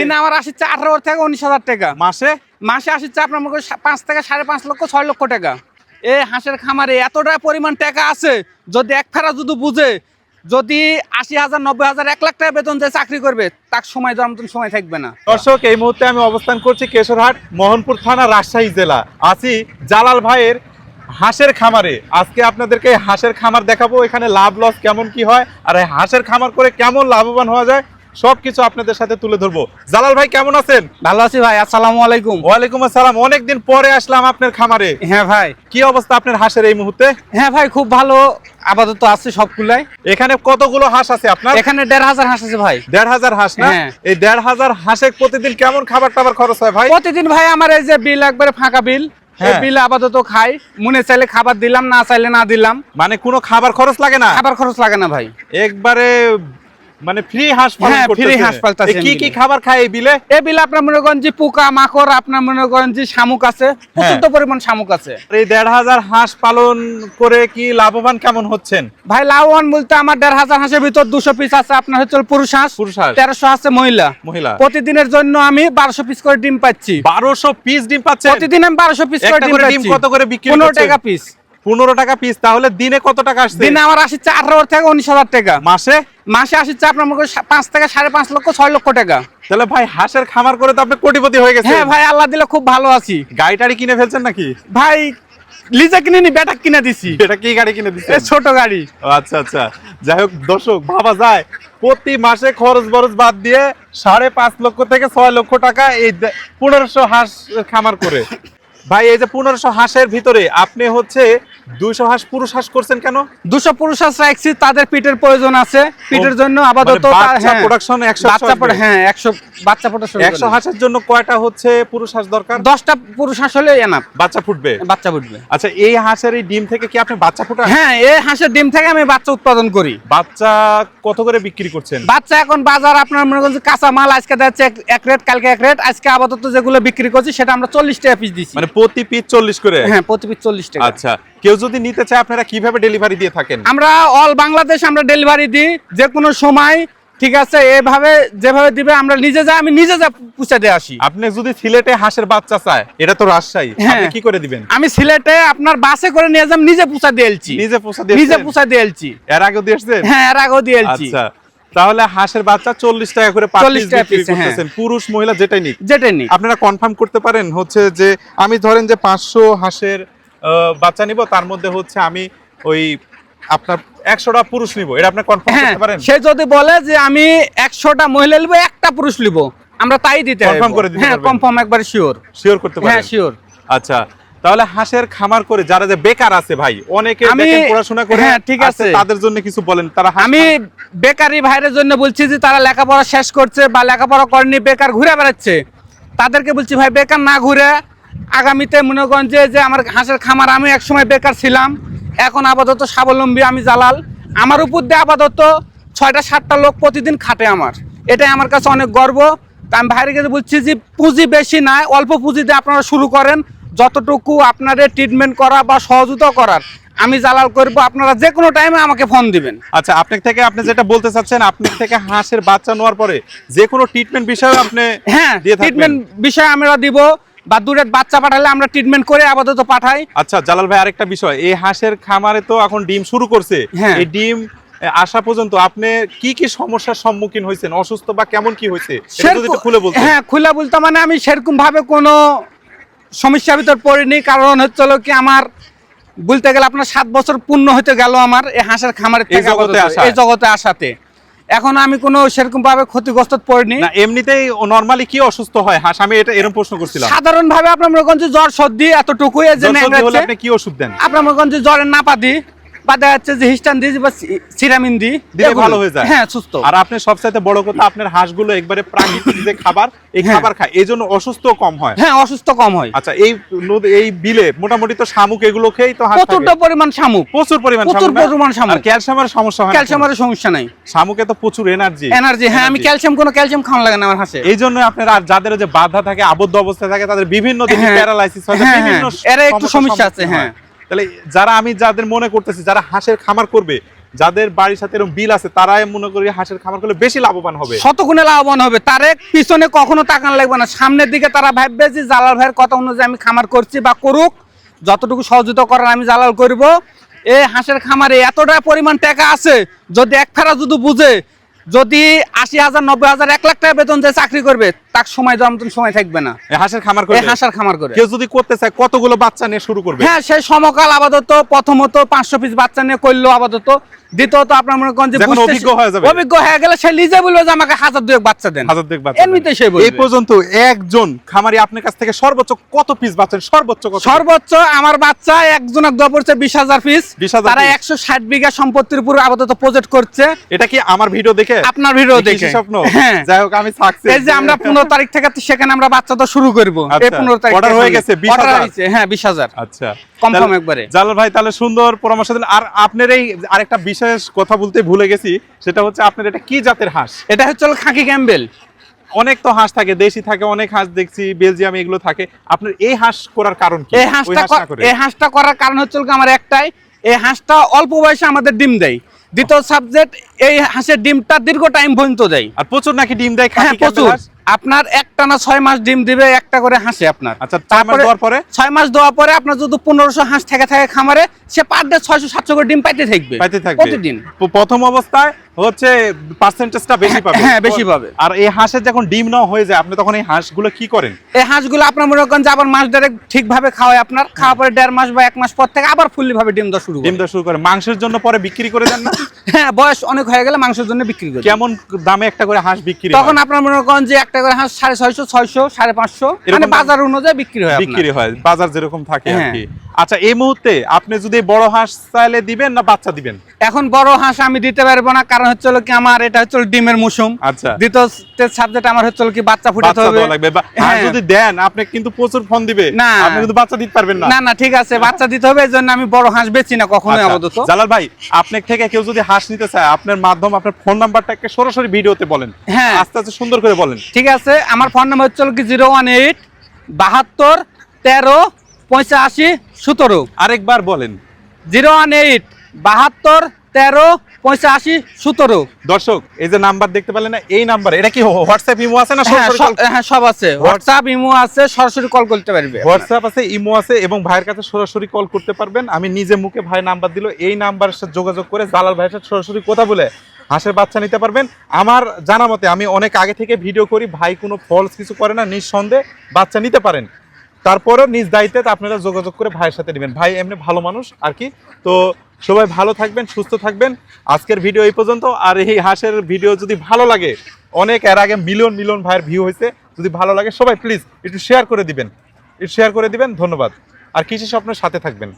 দিনে আমার আসছে আঠারো থেকে উনিশ হাজার টাকা। মাসে? মাসে আসছে আপনার মনে পাঁচ থেকে সাড়ে পাঁচ লক্ষ ছয় লক্ষ টাকা। এই হাঁসের খামারে এতটা পরিমাণ টাকা আছে যদি এক ফেরা যদি বুঝে যদি আশি হাজার নব্বই হাজার এক লাখ টাকা বেতন দিয়ে চাকরি করবে তার সময় দেওয়ার মতন সময় থাকবে না। দর্শক এই মুহূর্তে আমি অবস্থান করছি কেশরহাট মোহনপুর থানা রাজশাহী জেলা। আছি জালাল ভাইয়ের হাঁসের খামারে। আজকে আপনাদেরকে হাঁসের খামার দেখাবো এখানে লাভ লস কেমন কি হয় আর এই হাঁসের খামার করে কেমন লাভবান হওয়া যায় সবকিছু আপনাদের সাথে তুলে ধরবো। জালাল ভাই কেমন আছেন? ভালো আছি ভাই আসসালামু আলাইকুম। ওয়ালাইকুম আসসালাম। অনেকদিন পরে আসলাম আপনার খামারে। হ্যাঁ ভাই। কি অবস্থা আপনার হাঁসের এই মুহূর্তে? হ্যাঁ ভাই খুব ভালো। আপাতত আছে সবগুলাই। এখানে কতগুলো হাঁস আছে আপনার? এখানে দেড় হাজার হাঁস আছে ভাই। দেড় হাজার হাঁস না? হ্যাঁ। এই দেড় হাজার হাঁসে প্রতিদিন কেমন খাবার টাবার খরচ হয় ভাই? প্রতিদিন ভাই আমার এই যে বিল একবারে ফাঁকা বিল হ্যাঁ। বিল আপাতত খাই। মনে চাইলে খাবার দিলাম না চাইলে না দিলাম। মানে কোনো খাবার খরচ লাগে না? খাবার খরচ লাগে না ভাই। একবারে মানে ফ্রি হাঁস পালন হ্যাঁ, করতেছে। free হাঁস পালতাছে এ কি কি খাবার খায় এই বিলে? এই বিলে আপনার মনে করেন যে পোকা মাকড় আপনার মনে করেন যে শামুক আছে প্রচুর পরিমাণ শামুক আছে। এই দেড় হাজার হাঁস পালন করে কি লাভবান কেমন হচ্ছেন? ভাই লাভবান বলতে আমার দেড় হাজার হাঁসের ভিতর দুশো পিস আছে আপনার হচ্ছে পুরুষ হাঁস পুরুষ হাঁস। তেরোশো আছে মহিলা। মহিলা। প্রতিদিনের জন্য আমি বারোশো পিস করে ডিম পাচ্ছি। বারোশো পিস ডিম পাচ্ছে প্রতিদিন আমি বারোশো পিস করে ডিম কত করে বিক্রি পনেরো টাকা পিস পনেরো টাকা পিস তাহলে দিনে কত টাকা আসছে? দিনে আমার আসছে আঠারো থেকে উনিশ হাজার টাকা। মাসে? মাসে আসছে আপনার মনে পাঁচ থেকে সাড়ে পাঁচ লক্ষ ছয় লক্ষ টাকা। তাহলে ভাই হাঁসের খামার করে তো আপনি কোটিপতি হয়ে গেছে হ্যাঁ ভাই আল্লাহ দিলে খুব ভালো আছি। গাড়ি টাড়ি কিনে ফেলছেন নাকি? ভাই লিজে কিনে নি বেটা কিনে দিছি। এটা কি গাড়ি কিনে দিচ্ছেন ছোট গাড়ি। আচ্ছা আচ্ছা। যাই হোক দর্শক ভাবা যায় প্রতি মাসে খরচ বরচ বাদ দিয়ে সাড়ে পাঁচ লক্ষ থেকে ছয় লক্ষ টাকা এই পনেরোশো হাঁস খামার করে। ভাই এই যে পনেরোশো হাঁসের ভিতরে আপনি হচ্ছে হাঁস পুরুষ হাঁস করছেন কেন? দুশো পুরুষ হাঁস রাখছি তাদের পিঠের প্রয়োজন আছে। পিঠের জন্য আপাতত মানে তার- বাচ্চা হ্যাঁ, 100 বাচ্চা হ্যাঁ একশো বাচ্চা প্রোডাকশন একশো হাঁসের জন্য কয়টা হচ্ছে পুরুষ হাঁস দরকার? দশটা পুরুষ হাঁস হলে এনাফ বাচ্চা ফুটবে? বাচ্চা ফুটবে। আচ্ছা এই হাঁসের এই ডিম থেকে কি আপনি বাচ্চা ফুটান? হ্যাঁ এই হাঁসের ডিম থেকে আমি বাচ্চা উৎপাদন করি। বাচ্চা কত করে বিক্রি করছেন? বাচ্চা এখন বাজার আপনার মনে করছেন কাঁচা মাল আজকে যাচ্ছে এক- এক রেট কালকে এক রেট আজকে আপাতত যেগুলো বিক্রি করছি সেটা আমরা চল্লিশ টাকা পিস দিচ্ছি মানে প্রতি পিস চল্লিশ করে? হ্যাঁ প্রতি পিস চল্লিশ টাকা। আচ্ছা কেউ যদি নিতে চায় আপনারা কীভাবে ডেলিভারি দিয়ে থাকেন? আমরা অল বাংলাদেশ আমরা ডেলিভারি দিই যে কোনো সময় ঠিক আছে? এভাবে যেভাবে দিবে আমরা নিজে যা আমি নিজে যা পুষে দিয়ে আসি। আপনি যদি সিলেটে হাঁসের বাচ্চা চায় এটা তো রাজশাহী। হ্যাঁ। আপনি কি করে দিবেন? আমি সিলেটে আপনার বাসে করে নিয়ে যাম নিজে পুষা দিয়ে এলছি। নিজে পোষা দিয়ে নিজে পুষা দিয়ে এলছি। এর আগে দিয়েছেন হ্যাঁ এর আগেও দিয়ে এলছি। আচ্ছা। তাহলে হাঁসের বাচ্চা চল্লিশ টাকা করে পিস টাকা হ্যাঁ। করতেছেন। পুরুষ মহিলা যেটাই নিক। যেটাই নি আপনারা কনফার্ম করতে পারেন হচ্ছে যে আমি ধরেন যে পাঁচশো হাঁসের বাচ্চা নিব তার মধ্যে হচ্ছে আমি ওই আপনার একশোটা পুরুষ নিব। এটা আপনি কনফার্ম হ্যাঁ করতে পারেন? সে যদি বলে যে আমি একশোটা মহিলা নিবো একটা পুরুষ নিব আমরা তাই দিতে পারব। করে দিতে হ্যাঁ কনফার্ম একবার শিওর শিওর করতে পারেন হ্যাঁ শিওর আচ্ছা তাহলে হাঁসের খামার করে যারা যে বেকার আছে ভাই অনেকে আমি- পড়াশোনা করে হ্যাঁ, ঠিক আছে। তাদের জন্য কিছু বলেন। তারা আমি বেকারি ভাইয়ের জন্য বলছি যে তারা লেখাপড়া শেষ করছে বা লেখাপড়া করেনি বেকার ঘুরে বেড়াচ্ছে। তাদেরকে বলছি ভাই বেকার না ঘুরে আগামীতে মনে করেন যে যে আমার হাঁসের খামার আমি একসময় বেকার ছিলাম এখন আপাতত স্বাবলম্বী আমি জালাল। আমার উপর দিয়ে আপাতত ছয়টা সাতটা লোক প্রতিদিন খাটে আমার। এটাই আমার কাছে অনেক গর্ব। তা আমি ভাইয়ের কাছে বলছি যে পুঁজি বেশি নাই অল্প পুঁজিতে আপনারা শুরু করেন। যতটুকু আপনাদের ট্রিটমেন্ট করা বা সহযোগিতা করার আমি জালাল করব। আপনারা যে কোনো টাইমে আমাকে ফোন দিবেন। আচ্ছা আপনার থেকে আপনি যেটা বলতে চাচ্ছেন আপনার থেকে হাঁসের বাচ্চা নেওয়ার পরে যে কোনো ট্রিটমেন্ট বিষয়ে আপনি হ্যাঁ ট্রিটমেন্ট বিষয় আমরা দিব। বা দূরের বাচ্চা পাঠালে আমরা ট্রিটমেন্ট করে আপাতত পাঠাই। আচ্ছা জালাল ভাই আরেকটা বিষয়। এই হাঁসের খামারে তো এখন ডিম শুরু করছে। হ্যাঁ। এই ডিম আসা পর্যন্ত আপনি কি কি সমস্যার সম্মুখীন হয়েছেন? অসুস্থ বা কেমন কি হয়েছে? খুলে বলতেন। হ্যাঁ খুলে বলতে মানে আমি সেরকম ভাবে কোনো সমস্যার ভিতর পড়িনি। কারণ হচ্ছে হলো কি আমার বলতে গেলে আপনার সাত বছর পূর্ণ হতে গেল আমার এই হাঁসের খামারের। এই জগতে আসাতে। এখন আমি কোনো সেরকম ভাবে ক্ষতিগ্রস্ত পড়িনি। না এমনিতেই নরমালি কি অসুস্থ হয়? হাঁস আমি এটা এরকম প্রশ্ন করছিলাম। সাধারণ ভাবে আপনার মনে জ্বর সর্দি এতটুকুই যে হলে আপনি কি ওষুধ দেন? আপনার মনে জ্বরের নাপা দিই দেখা যাচ্ছে যে হিস্টান বা সিরামিন দিই দিলে ভালো হয়ে যায়। হ্যাঁ সুস্থ। আর আপনি সবচাইতে বড় কথা আপনার হাঁসগুলো একবারে প্রাকৃতিক যে খাবার এই হ্যাঁ। খাবার খায়। এই জন্য অসুস্থ কম হয়। হ্যাঁ অসুস্থ কম হয়। আচ্ছা এই এই বিলে মোটামুটি তো শামুক এগুলো খেয়েই তো প্রচুর পরিমাণ শামুক। প্রচুর পরিমাণ প্রচুর? পরিমাণ শামুক। আর ক্যালসিয়ামের সমস্যা হয় ক্যালসিয়ামের সমস্যা নাই। শামুকে তো প্রচুর এনার্জি এনার্জি হ্যাঁ আমি ক্যালসিয়াম কোনো ক্যালসিয়াম খাওয়া লাগে না আমার হাসে। এই জন্য আপনারা আর যাদের যে বাধা থাকে আবদ্ধ অবস্থায় থাকে তাদের বিভিন্ন দিকে হ্যাঁ। প্যারালাইসিস হয় হ্যাঁ, বিভিন্ন হ্যাঁ। এরা একটু সমস্যা আছে, হ্যাঁ। তাহলে যারা আমি যাদের মনে করতেছি, যারা হাঁসের খামার করবে, যাদের বাড়ির সাথে এরকম বিল আছে, তারাই মনে করি হাঁসের খামার করলে বেশি লাভবান হবে। শতগুণে লাভবান হবে। তারে পিছনে কখনো তাকান লাগবে না। সামনের দিকে তারা ভাববে যে জালাল ভাইয়ের কথা অনুযায়ী আমি খামার করছি বা করুক। যতটুকু সহযোগিতা করার আমি জালাল করব। এই হাঁসের খামারে এতটা পরিমাণ টাকা আছে, যদি এক ফেরা যদি বুঝে যদি আশি হাজার নব্বই হাজার এক লাখ টাকা বেতন যে চাকরি করবে তার সময় দেওয়ার মতন সময় থাকবে না। হাঁসের খামার করে? হাঁসার খামার করে। কেউ যদি করতে চায় কতগুলো বাচ্চা নিয়ে শুরু করবে? হ্যাঁ সেই সমকাল আপাতত প্রথমত পাঁচশো পিস বাচ্চা নিয়ে করল আপাতত। দ্বিতীয়ত আপনার মনে করেন যে অভিজ্ঞ হয়ে যাবে। অভিজ্ঞ হয়ে গেলে সে নিজে বলবে যে আমাকে হাজার দুয়েক বাচ্চা দেন। হাজার দুয়েক বাচ্চা এমনিতে সে বলবে। এই পর্যন্ত একজন খামারি আপনার কাছ থেকে সর্বোচ্চ কত পিস বাচ্চা সর্বোচ্চ কত সর্বোচ্চ আমার বাচ্চা একজন দেওয়া পড়ছে বিশ হাজার পিস তারা একশো ষাট বিঘা সম্পত্তির উপর আপাতত প্রজেক্ট করছে। এটা কি আমার ভিডিও দেখে? আপনার ভিডিও দেখে স্বপ্ন। হ্যাঁ। যাই হোক আমি সাকসেস এই যে আমরা পনেরো তারিখ থেকে সেখানে আমরা বাচ্চা তো শুরু করব। এই আচ্ছা, পনেরো তারিখ থেকে হয়ে গেছে, 20,000 হয়েছে, হ্যাঁ বিশ হাজার। আচ্ছা। Confirm তাহলে- একবারে। জালাল ভাই তাহলে সুন্দর পরামর্শ দিলেন। আর আপনার এই আরেকটা বিশেষ কথা বলতে ভুলে গেছি সেটা হচ্ছে আপনার এটা কি জাতের হাঁস? এটা হচ্ছে খাকি ক্যাম্বেল। অনেক তো হাঁস থাকে দেশি থাকে অনেক হাঁস দেখছি বেলজিয়াম এগুলো থাকে। আপনার এই হাঁস করার কারণ কি? এই হাঁসটা। এই হাঁসটা করার কারণ হচ্ছে আমার একটাই এই হাঁসটা অল্প বয়সে আমাদের ডিম দেয়। দ্বিতীয় সাবজেক্ট এই হাঁসের ডিমটা দীর্ঘ টাইম পর্যন্ত দেয়। আর প্রচুর নাকি ডিম দেয় হ্যাঁ প্রচুর? আপনার একটা না ছয় মাস ডিম দিবে একটা করে হাঁসে আপনার। আচ্ছা তারপরে দেওয়ার পরে? ছয় মাস দেওয়ার পরে আপনার যদি পনেরোশো হাঁস থেকে থাকে খামারে সে পার ডে ছয়শো সাতশো করে ডিম পাইতে থাকবে পাইতে থাকবে। প্রতিদিন। প্রথম অবস্থায় হচ্ছে পার্সেন্টেজটা বেশি পাবে। হ্যাঁ, বেশি পাবে। আর এই হাঁসের যখন ডিম হয়ে যায় আপনি তখন এই হাঁসগুলো কি করেন? এই হাঁসগুলো আপনার মনে করেন যে আবার মাস ডাইরেক্ট ঠিকভাবে খাওয়ায় আপনার খাওয়া পরে দেড় মাস বা এক মাস পর থেকে আবার ফুললি ভাবে ডিম দেওয়া শুরু ডিম দেওয়া শুরু করে। মাংসের জন্য পরে বিক্রি করে দেন না? হ্যাঁ বয়স অনেক হয়ে গেলে মাংসের জন্য বিক্রি করে কেমন দামে একটা করে হাঁস বিক্রি তখন আপনার মনে করেন যে একটা করে হাঁস সাড়ে ছয়শো ছয়শো সাড়ে পাঁচশো মানে বাজার অনুযায়ী বিক্রি হয় বিক্রি হয়। বাজার যেরকম থাকে আর হ্যাঁ। কি। আচ্ছা এই মুহূর্তে আপনি যদি বড় হাঁস চাইলে দিবেন না বাচ্চা দিবেন? এখন বড় হাঁস আমি দিতে পারব না কারণ হচ্ছে কি আমার এটা হচ্ছে ডিমের মৌসুম। আচ্ছা। দ্বিতীয় সাবজেক্ট আমার হচ্ছে কি বাচ্চা ফুটাতে হবে। হাঁস হ্যাঁ। যদি দেন আপনি কিন্তু প্রচুর ফোন দিবে। না। আপনি কিন্তু বাচ্চা দিতে পারবেন না। না না ঠিক আছে বাচ্চা দিতে হবে এই জন্য আমি বড় হাঁস বেচি না কখনোই আচ্ছা, আপাতত। জালাল ভাই আপনার থেকে কেউ যদি হাঁস নিতে চায় আপনার মাধ্যম আপনার ফোন নাম্বারটাকে সরাসরি ভিডিওতে বলেন। হ্যাঁ। আস্তে আস্তে সুন্দর করে বলেন। ঠিক আছে আমার ফোন নাম্বার হচ্ছে কি জিরো ওয়ান এইট বাহাত্তর তেরো পঁচাশি সতেরো। আরেকবার বলেন। জিরো ওয়ান এইট বাহাত্তর তেরো পঁচাশি সতেরো। দর্শক এই যে নাম্বার দেখতে পেলেন না এই নাম্বার এটা কি হোয়াটসঅ্যাপ ইমো আছে না হ্যাঁ সব- হ্যাঁ সব আছে। হোয়াটসঅ্যাপ ইমো আছে সরাসরি কল করতে পারবে। হোয়াটসঅ্যাপ আছে ইমো আছে এবং ভাইয়ের কাছে সরাসরি কল করতে পারবেন। আমি নিজে মুখে ভাই নাম্বার দিল এই নাম্বারের সাথে যোগাযোগ করে জালাল ভাইয়ের সাথে সরাসরি কথা বলে হাঁসের বাচ্চা নিতে পারবেন। আমার জানা মতে আমি অনেক আগে থেকে ভিডিও করি ভাই কোনো ফলস কিছু করে না নিঃসন্দেহে বাচ্চা নিতে পারেন। তারপরেও নিজ দায়িত্বে আপনারা যোগাযোগ করে ভাইয়ের সাথে নেবেন। ভাই এমনি ভালো মানুষ, আর কি? তো সবাই ভালো থাকবেন, সুস্থ থাকবেন। আজকের ভিডিও এই পর্যন্ত। আর এই হাঁসের ভিডিও যদি ভালো লাগে, অনেক এর আগে মিলিয়ন মিলিয়ন ভাইয়ের ভিউ হয়েছে, যদি ভালো লাগে, সবাই প্লিজ একটু শেয়ার করে দিবেন। একটু শেয়ার করে দিবেন, ধন্যবাদ। আর কৃষি স্বপ্নের সাথে থাকবেন।